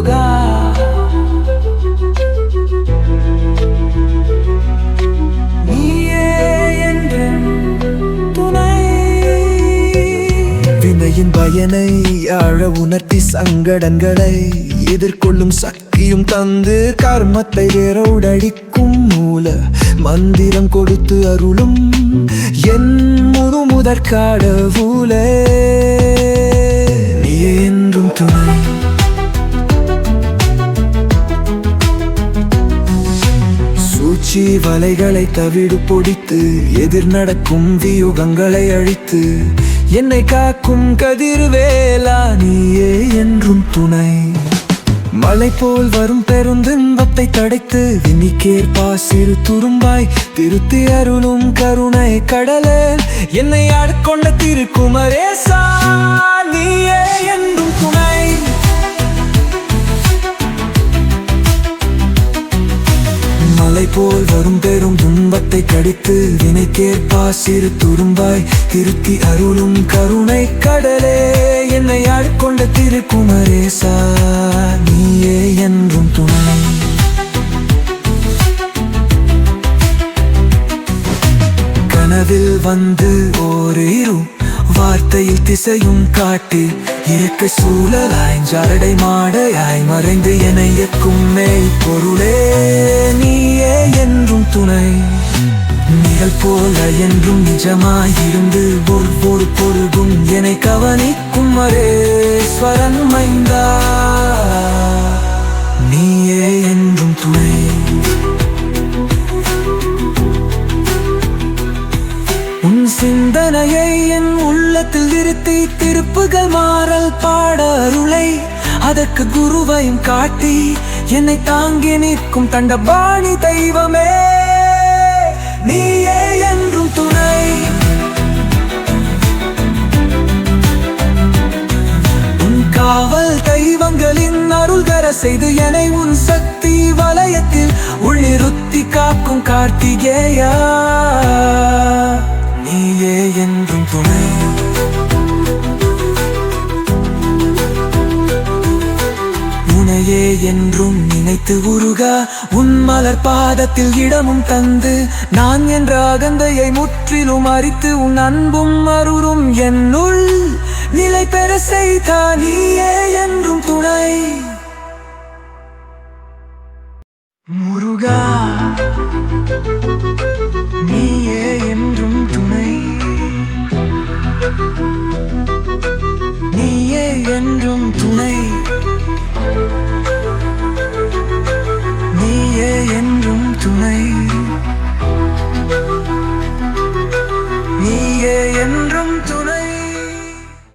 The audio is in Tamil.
முருகா வினையின் பயனை ஆழ உணர்த்தி சங்கடங்களை எதிர்கொள்ளும் சக்தியும் தந்து கர்மத்தை வேரோடடிக்கும் மூல மந்திரம் கொடுத்து அருளும் என் முழு முதற் கடவுளே. நீ என்றும் துணை. சூழ்ச்சி வலைகளை தவிடு பொடித்து எதிர் நடக்கும் வியூகங்களை அழித்து என்னை காக்கும் கதிர்வேலா நீயே என்றும் துணை. மலை போல் வரும் பெருந்தின்பத்தை தடைத்து விண்ணிக்கேற்பா சிறு துரும்பாய் திருத்தி அருளும் கருணை கடலே என்னை ஆட்கொண்ட திருக்குமரேசா மலை போல் வரும் பெரும் துன்பத்தை கடித்து வினை கேட்பா சிறு துரும்பாய் திருத்தி அருளும் கருணை கடலே. என்னை ஆட்கொண்ட திருக்குமரேசா நீயே என்றும் துணை. கனவில் வந்து ஓரிரும் வார்த்தையில் திசையும் காட்டி இருக்க சூழலாய் ஜரடை மாடையாய் மறைந்து என இயக்கும் மேல் பொருளே. போல என்றும் நிஜமாயிருந்து ஒவ்வொரு பொருகும் என்னை கவனிக்கும் அரேஸ்வரன் மைந்தா. நீயே என்றும் துணை. உன் சிந்தனையை என் உள்ளத்தில் இருத்தி திருப்புகள் மாறல் பாட அருளை அதற்கு குருவையும் காட்டி என்னை தாங்கி நிற்கும் தண்டபாணி தெய்வமே. நீயே செய்து என்னை உன் சக்தி வலயத்தில் உள்ளிருத்தி காக்கும் கார்த்திகேயா. நீயே என்றும் துணை. உனையே என்றும் நினைத்து உருக உன் மலர் பாதத்தில் இடமும் தந்து நான் என்ற அகந்தையை முற்றிலும் அரித்து உன் அன்பும் அருளும் என்னுள் நிலை பெற செய்தா நீயே என்றும் துணை. முருகா.